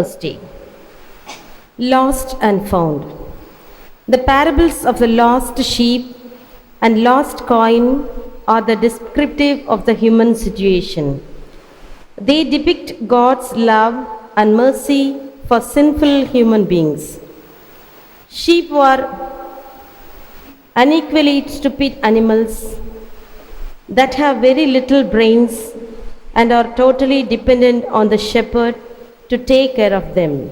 Thursday. Lost and found. The parables of the lost sheep and lost coin are the descriptive of the human situation. They depict God's love and mercy for sinful human beings. Sheep were unequally stupid animals that have very little brains and are totally dependent on the shepherd to take care of them.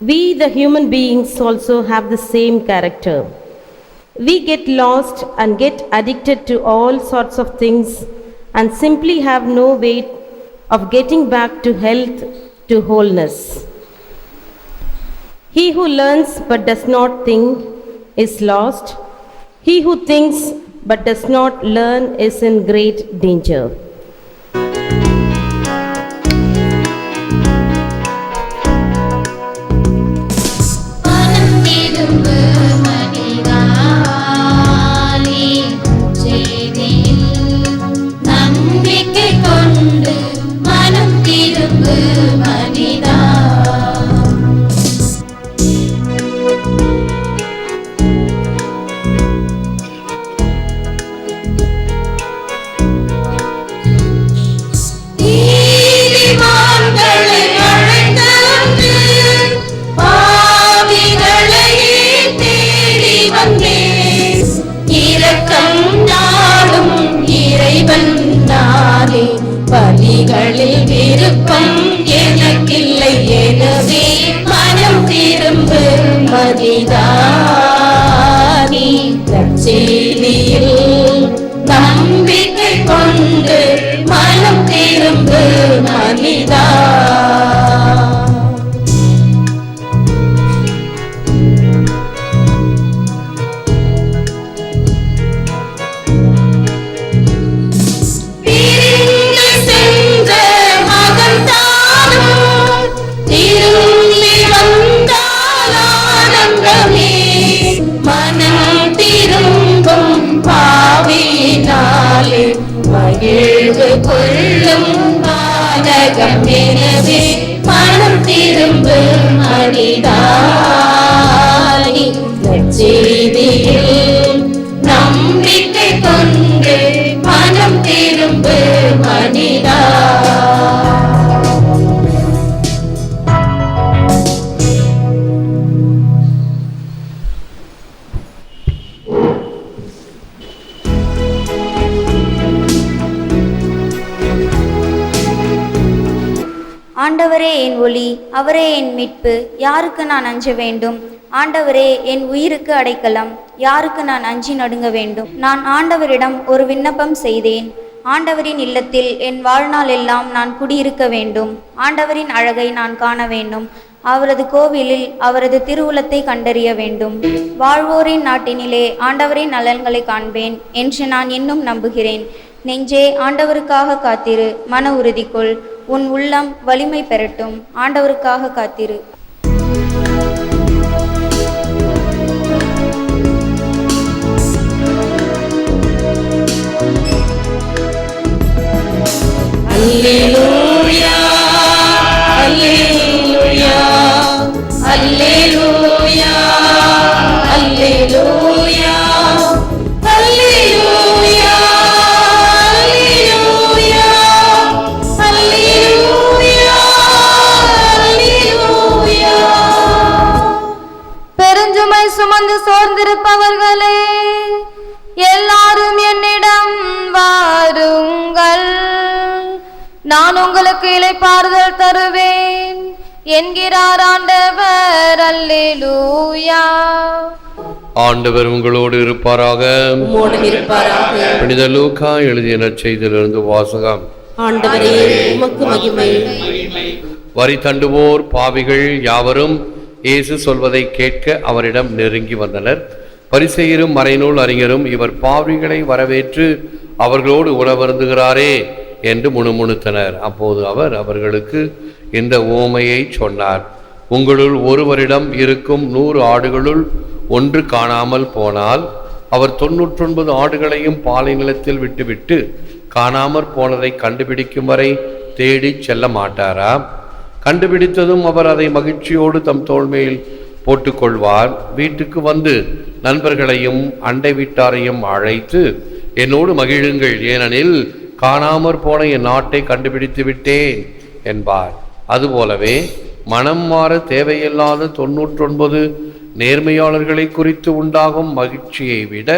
We, the human beings, also have the same character. We get lost and get addicted to all sorts of things and simply have no way of getting back to health, to wholeness. He who learns but does not think is lost. He who thinks but does not learn is in great danger. நீகளில் எழுது கொள்ளும் பாதகம் எனவே மனம் திரும்பும் அடிதானி நச்சே ஒளி அவரே என் மீட்பு யாருக்கு நான் அஞ்ச வேண்டும்? ஆண்டவரே என் உயிருக்கு அடைக்கலம் யாருக்கு நான் அஞ்சி நடுங்க வேண்டும்? நான் ஆண்டவரிடம் ஒரு விண்ணப்பம் செய்தேன். ஆண்டவரின் இல்லத்தில் என் வாழ்நாள் எல்லாம் நான் குடியிருக்க வேண்டும். ஆண்டவரின் அழகை நான் காண வேண்டும். அவரது கோவிலில் அவரது திருவுளத்தை கண்டறிய வேண்டும். வாழ்வோரின் நாட்டினிலே ஆண்டவரின் நலன்களை காண்பேன் என்று நான் இன்னும் நம்புகிறேன். நெஞ்சே ஆண்டவருக்காக காத்திரு மன உறுதி கொள் உன் உள்ளம் வலிமை பெறட்டும். ஆண்டவருக்காக காத்திரு. Hallelujah, Hallelujah, Hallelujah, அல்லேலூயா உங்களுக்கு இளைப்பாறுதல் தருவேன். என்கிறார் ஆண்டவர் அல்லேலூயா. ஆண்டவர் உங்களோடு இருப்பாராக. புனித எழுதிய நற்செய்தியிலிருந்து வாசகம். ஆண்டவரே உமக்கு மகிமை. வரி தண்டுவோர் பாவிகள் யாவரும் இயேசு சொல்வதை கேட்க அவரிடம் நெருங்கி வந்தனர். பரிசெயரும் மறைநூல் அறிஞரும் இவர் பாவிகளை வரவேற்று அவர்களோடு உணவருந்துகிறாரே. என்று முணுமுணுத்தனர். அப்போது அவர் அவர்களுக்கு இந்த ஓமையை சொன்னார். உங்களுள் ஒருவரிடம் இருக்கும் நூறு ஆடுகளுள் ஒன்று காணாமல் போனால் அவர் தொன்னூற்றொன்பது ஆடுகளையும் பாலை நிலத்தில் விட்டுவிட்டு காணாமற் போனதை கண்டுபிடிக்கும் வரை தேடிச் செல்ல மாட்டாரா? கண்டுபிடித்ததும் அவர் அதை மகிழ்ச்சியோடு தம் தோல்மையில் போட்டுக்கொள்வார். வீட்டுக்கு வந்து நண்பர்களையும் அண்டை வீட்டாரையும் அழைத்து என்னோடு மகிழுங்கள். ஏனெனில் காணாமற் போன என் நாட்டை கண்டுபிடித்து விட்டேன் என்பார். அதுபோலவே மனம் மாற தேவையில்லாத தொன்னூற்றொன்பது நேர்மையாளர்களை குறித்து உண்டாகும் மகிழ்ச்சியை விட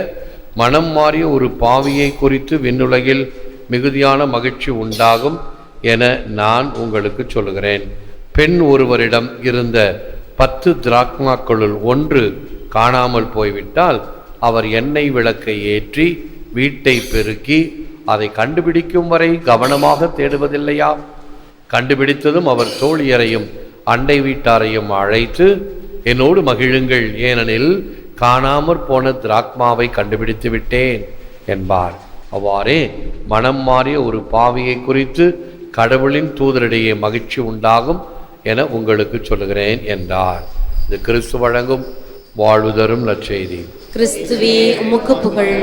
மனம் மாறிய ஒரு பாவியை குறித்து விண்ணுலகில் மிகுதியான மகிழ்ச்சி உண்டாகும் என நான் உங்களுக்கு சொல்லுகிறேன். பெண் ஒருவரிடம் இருந்த பத்து திராக்மாக்களுள் ஒன்று காணாமல் போய்விட்டால் அவர் எண்ணெய் விளக்கை ஏற்றி வீட்டை பெருக்கி அதை கண்டுபிடிக்கும் வரை கவனமாக தேடுவதில்லையா? கண்டுபிடித்ததும் அவர் தோழியரையும் அண்டை வீட்டாரையும் அழைத்து என்னோடு மகிழுங்கள் ஏனெனில் காணாமற் போன திராக்மாவை கண்டுபிடித்து விட்டேன் என்பார். அவ்வாறே மனம் மாறிய ஒரு பாவியை குறித்து கடவுளின் தூதரிடையே மகிழ்ச்சி உண்டாகும் என உங்களுக்கு சொல்லுகிறேன் என்றார். இது கிறிஸ்து வழங்கும் வாழ்வு தரும் நற்செய்தி. கிறிஸ்துவே முகப்புகள்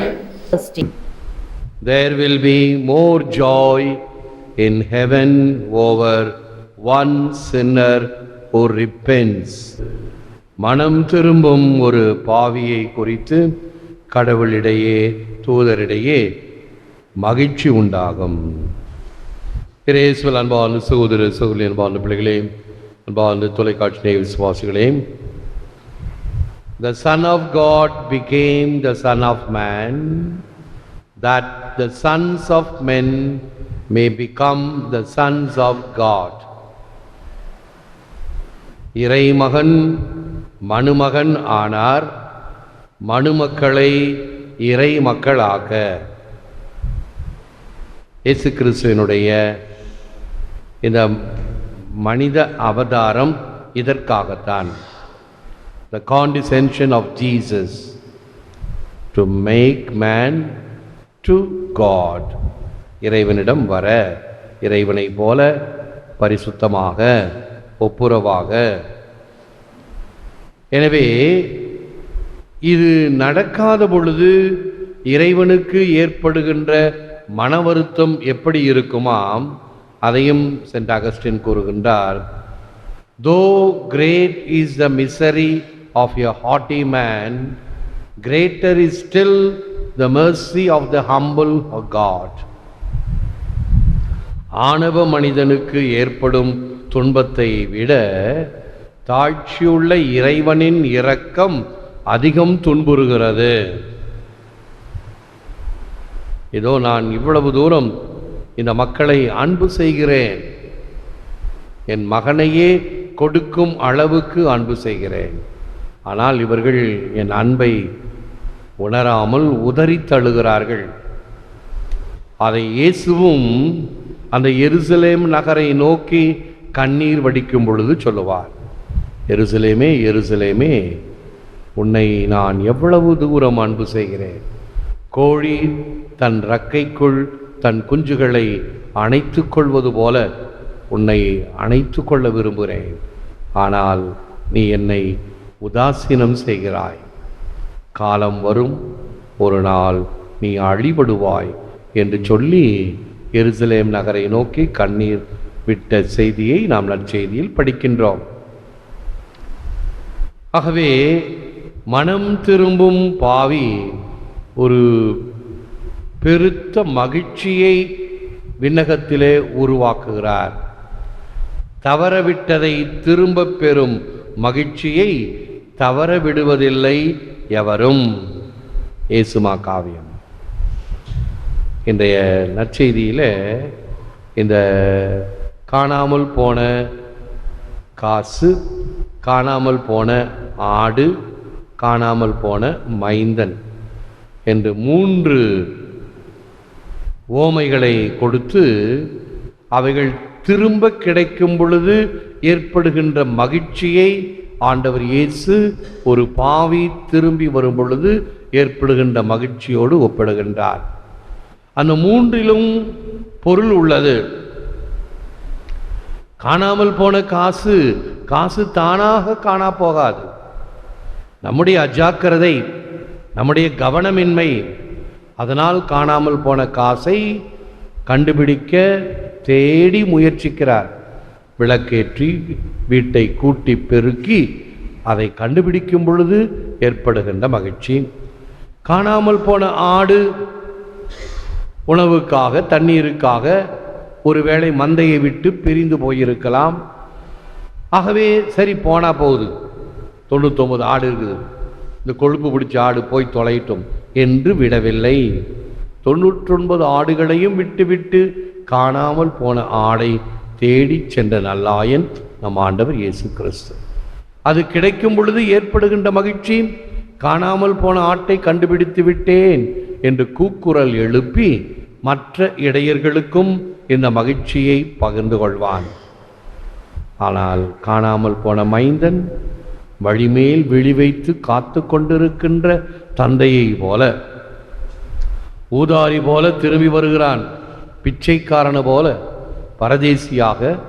There will be more joy in heaven over one sinner who repents. மனம் திரும்பும் ஒரு பாவியை குறித்து கடவுளிடையே தூதரிடையே மகிழ்ச்சி உண்டாகும் இயேசுவில் அன்பான சகோதர சகோதரி அன்பான பிள்ளைகளே அன்பான தொலைக்காட்சி நேய விசுவாசிகளே the son of God became the son of man that the sons of men may become the sons of God. இறைமகன் மனுமகன் ஆனார் மனுமக்களை இறை மக்களாக இயேசு கிறிஸ்துவனுடைய இந்த மனித அவதாரம் இதற்காகத்தான் the condescension of Jesus to make man to God இறைவனிடம் வர இறைவனை போல பரிசுத்தமாக ஒப்புரவாக. எனவே இது நடக்காத பொழுது இறைவனுக்கு ஏற்படுகின்ற மன வருத்தம் எப்படி இருக்குமாம்? அதையும் சென்ட் அகஸ்டின் கூறுகின்றார். Though great is the misery of a haughty man greater is still the mercy of the humble of God. ஆணவ மனிதனுக்கு ஏற்படும் துன்பத்தை விட தாழ்ச்சியுள்ள இறைவனின் இரக்கம் அதிகம் துன்புறுகிறது. இதோ நான் இவ்வளவு தூரம் இந்த மக்களை அன்பு செய்கிறேன். என் மகனையே கொடுக்கும் அளவுக்கு அன்பு செய்கிறேன். ஆனால் இவர்கள் என் அன்பை உணராமல் உதறி தழுகிறார்கள். அதை இயேசுவும் அந்த எருசலேம் நகரை நோக்கி கண்ணீர் வடிக்கும் பொழுது சொல்லுவார் எருசலேமே எருசலேமே உன்னை நான் எவ்வளவு தூரம் அன்பு செய்கிறேன். கோழி தன் ரக்கைக்குள் தன் குஞ்சுகளை அணைத்து கொள்வது போல உன்னை அணைத்து கொள்ள விரும்புகிறேன். ஆனால் நீ என்னை உதாசீனம் செய்கிறாய். காலம் வரும் ஒரு நாள் நீ அழிபடுவாய் என்று சொல்லி எருசலேம் நகரை நோக்கி கண்ணீர் விட்ட செய்தியை நாம் நற்செய்தியில் படிக்கின்றோம். ஆகவே மனம் திரும்பும் பாவி ஒரு பெருத்த மகிழ்ச்சியை விண்ணகத்திலே உருவாக்குகிறார். தவறவிட்டதை திரும்பப் பெறும் மகிழ்ச்சியை தவற விடுவதில்லை எவரும் ஏசுமா காவியம். இன்றைய நற்செய்தியில் இந்த காணாமல் போன காசு காணாமல் போன ஆடு காணாமல் போன மைந்தன் என்று மூன்று ஓமைகளை கொடுத்து அவைகள் திரும்ப கிடைக்கும் பொழுது ஏற்படுகின்ற மகிழ்ச்சியை ஆண்டவர் இயேசு ஒரு பாவி திரும்பி வரும் பொழுது ஏற்படுகின்ற மகிழ்ச்சியோடு ஒப்பிடுகின்றார். அந்த மூன்றிலும் பொருள் உள்ளது. காணாமல் போன காசு காசு தானாக காணா போகாது. நம்முடைய அஜாக்கிரதை நம்முடைய கவனமின்மை அதனால் காணாமல் போன காசை கண்டுபிடிக்க தேடி முயற்சிக்கிறார். விளக்கேற்றி வீட்டை கூட்டி பெருக்கி அதை கண்டுபிடிக்கும் பொழுது ஏற்படுகின்ற மகிழ்ச்சி. காணாமல் போன ஆடு உணவுக்காக தண்ணீருக்காக ஒருவேளை மந்தையை விட்டு பிரிந்து போயிருக்கலாம். ஆகவே சரி போனால் போகுது. தொண்ணூத்தொம்பது ஆடு இருக்குது. இந்த கொழுப்பு பிடிச்ச ஆடு போய் தொலையிட்டோம் என்று விடவில்லை. தொண்ணூற்றொன்பது ஆடுகளையும் விட்டுவிட்டு காணாமல் போன ஆடை தேடிச் சென்ற நல்லாயன் நம் ஆண்டவர் இயேசு கிறிஸ்து. அது கிடைக்கும் பொழுது ஏற்படுகின்ற மகிழ்ச்சி காணாமல் போன ஆட்டை கண்டுபிடித்து விட்டேன் என்று கூக்குரல் எழுப்பி மற்ற இடையர்களுக்கும் இந்த மகிழ்ச்சியை பகிர்ந்து கொள்வான். ஆனால் காணாமல் போன மைந்தன் வழிமேல் விழி வைத்து காத்து கொண்டிருக்கின்ற தந்தையை போல ஊதாரி போல திரும்பி வருகிறான் பிச்சைக்காரனை போல பரதேசியாக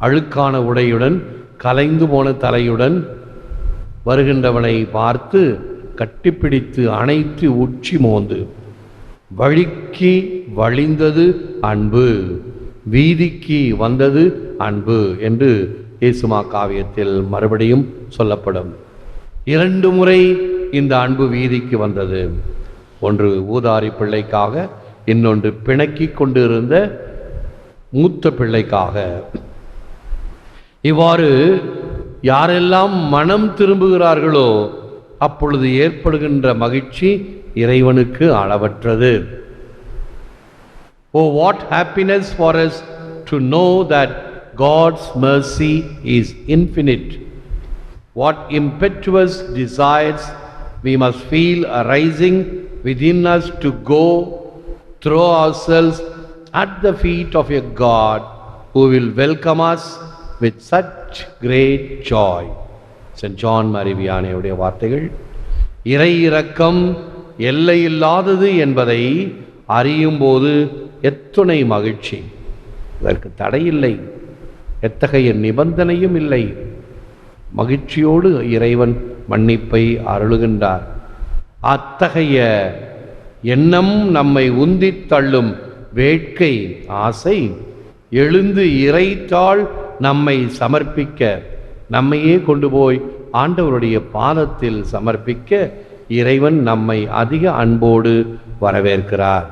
அழுக்கான உடையுடன் கலைந்து போன தலையுடன் வருகின்றவனை பார்த்து கட்டிப்பிடித்து அணைத்து உச்சி மோந்து வழிக்கு வழிந்தது அன்பு வீதிக்கு வந்தது அன்பு என்று இயேசுமா காவியத்தில் மறுபடியும் சொல்லப்படும். இரண்டு முறை இந்த அன்பு வீதிக்கு வந்தது. ஒன்று ஊதாரி பிள்ளைக்காக இன்னொன்று பிணக்கி கொண்டிருந்த மூத்த பிள்ளைக்காக இவ்வாறு யாரெல்லாம் மனம் திரும்புகிறார்களோ அப்பொழுது ஏற்படுகின்ற மகிழ்ச்சி இறைவனுக்கு அளவற்றது O what happiness for us to know that God's mercy is infinite what impetuous desires we must feel arising as to go throw throw selves at the feet of a God who will welcome us with such great joy. Saint John மரிவியானையுடைய வார்த்தைகள் இறை இரக்கம் எல்லையில்லாதது என்பதை அறியும் போது எத்துணை மகிழ்ச்சி. இதற்கு தடையில்லை எத்தகைய நிபந்தனையும் இல்லை. மகிழ்ச்சியோடு இறைவன் மன்னிப்பை அருளுகின்றார். அத்தகைய எண்ணம் நம்மை உந்தித் தள்ளும் வேட்கை ஆசை எழுந்து இறைத்தாள் நம்மை சமர்ப்பிக்க. நம்மையே கொண்டு போய் ஆண்டவருடைய பாதத்தில் சமர்ப்பிக்க இறைவன் நம்மை அதிக அன்போடு வரவேற்கிறார்.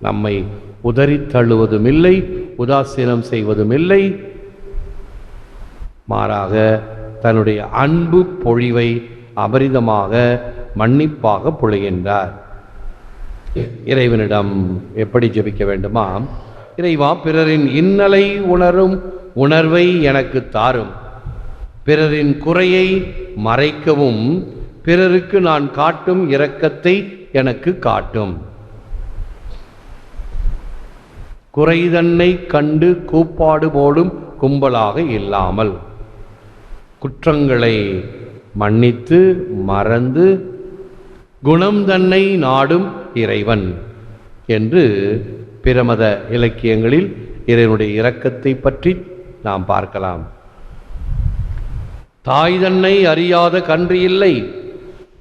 நம்மை உதறி தள்ளுவதும் இல்லை உதாசீனம் செய்வதும் இல்லை மாறாக தன்னுடைய அன்பு பொழிவை அபரிதமாக மன்னிப்பாக பொழிகின்றார். இறைவனிடம் எப்படி ஜெபிக்க வேண்டுமா? இறைவா பிறரின் இன்னலை உணரும் உணர்வை எனக்கு தாரும். பிறரின் குறையை மறைக்கவும் பிறருக்கு நான் காட்டும் இரக்கத்தை எனக்கு காட்டும். குறைதன்னை கண்டு கூப்பாடு போடும் கும்பலாக இல்லாமல் குற்றங்களை மன்னித்து மறந்து குணம் தன்னை நாடும் இறைவன் என்று பிரமத இலக்கியங்களில் இறைவனுடைய இரக்கத்தை பற்றி நாம் பார்க்கலாம். தாய் தன்னை அறியாத கன்று இல்லை.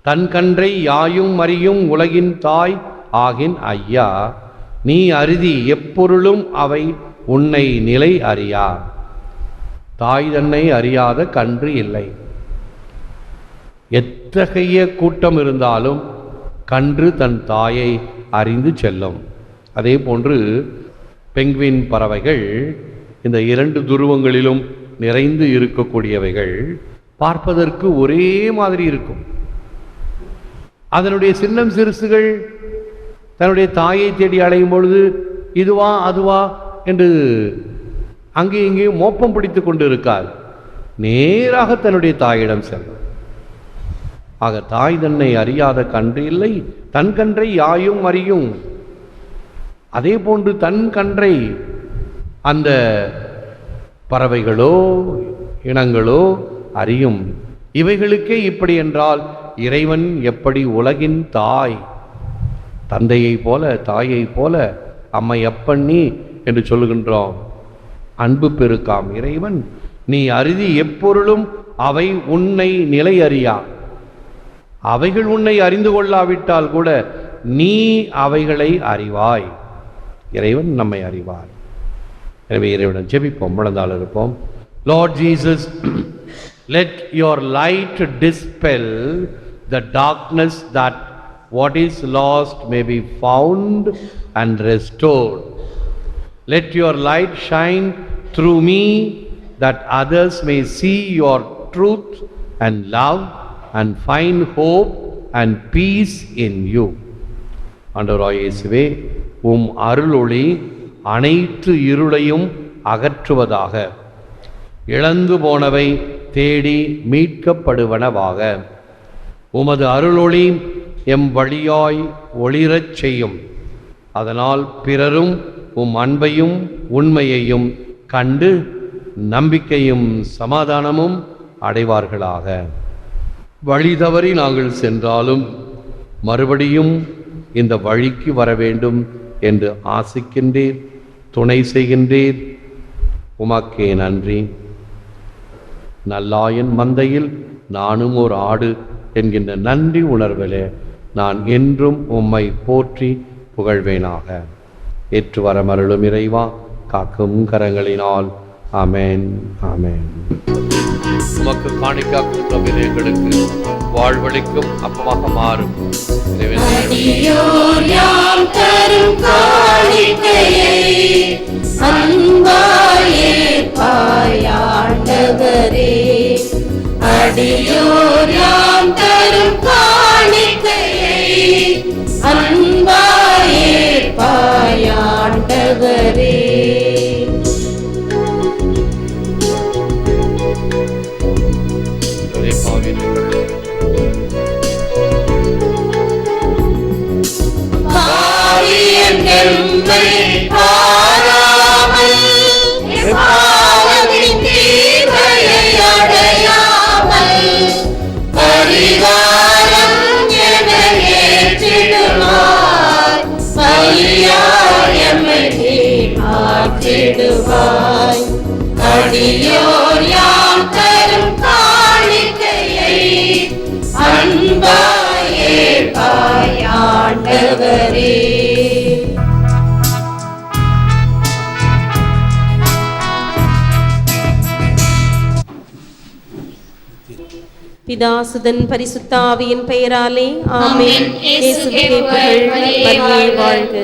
தன் கன்றை யாயும் அறியும் உலகின் தாய் ஆகின் ஐயா. நீ அருதி எப்பொருளும் அவை உன்னை நிலை அறியா. தாய் தன்னை அறியாத கன்று இல்லை. எத்தகைய கூட்டம் இருந்தாலும் கன்று தன் தாயை அறிந்து செல்லும். அதே போன்று பெங்குவின் பறவைகள் இந்த இரண்டு துருவங்களிலும் நிறைந்து இருக்கக்கூடியவைகள் பார்ப்பதற்கு ஒரே மாதிரி இருக்கும். அதனுடைய சின்னம் சிறுசுகள் தன்னுடைய தாயை தேடி அலையும் பொழுது இதுவா அதுவா என்று அங்கே இங்கேயும் மோப்பம் பிடித்து கொண்டு இருக்கார் நேராக தன்னுடைய தாயிடம் செல்லும். ஆக தாய் தன்னை அறியாத கன்று இல்லை தன் கன்றை யாயும் அறியும். அதே போன்று தன் கன்றை அந்த பறவைகளோ இனங்களோ அறியும். இவைகளுக்கே இப்படி என்றால் இறைவன் எப்படி உலகின் தாய்? தந்தையைப் போல தாயைப் போல அம்மை அப்பண்ணி என்று சொல்லுகின்றோம். அன்பு பெருக்காம் இறைவன் நீ அருதி எப்பொருளும் அவை உன்னை நிலை அறியா அவைகள் உன்னை அறிந்து கொள்ளாவிட்டால் கூட நீ அவைகளை அறிவாய் இறைவன் நம்மை அறிவார் எனவே இறைவனும் ஜெபிப்போம் முழந்தால் இருப்போம் Lord Jesus let your light dispel the darkness that what is lost may be found and restored let your light shine through me that others may see your truth and love and find hope and peace in you. ஆண்டவராய் இயேசுவே உம் அருளொளி அனைத்து இருளையும் அகற்றுவதாக. இழந்து போனவை தேடி மீட்கப்படுவனவாக. உமது அருளொளி M வழியாய் ஒளிரச் செய்யும். அதனால் பிறரும் உம் அன்பையும் உண்மையையும் கண்டு நம்பிக்கையும் சமாதானமும் அடைவார்களாக. வழி தவறி நாங்கள் சென்றாலும் மறுபடியும் இந்த வழிக்கு வர வேண்டும் என்று ஆசிக்கின்றீர் துணை செய்கின்றீர் உமக்கே நன்றி. நல்லாயன் மந்தையில் நானும் ஒரு ஆடு என்கின்ற நன்றி உணர்விலே நான் என்றும் உம்மை போற்றி புகழ்வேனாக. ஏற்று வர மருளும் இறைவா காக்கும் கரங்களினால். அமேன் அமேன் உமக்கு காணிக்கா காணிக்காக்கும் எங்களுக்கு வாழ்வழிக்கும் அப்பமாக மாறும். அடியோர் யாம் தரும் காணிக்கையை அன்பாயே பாயாண்டவரே. பிதாசுதன் பரிசுத்தாவியின் பெயராலே ஆமென். வாழ்க.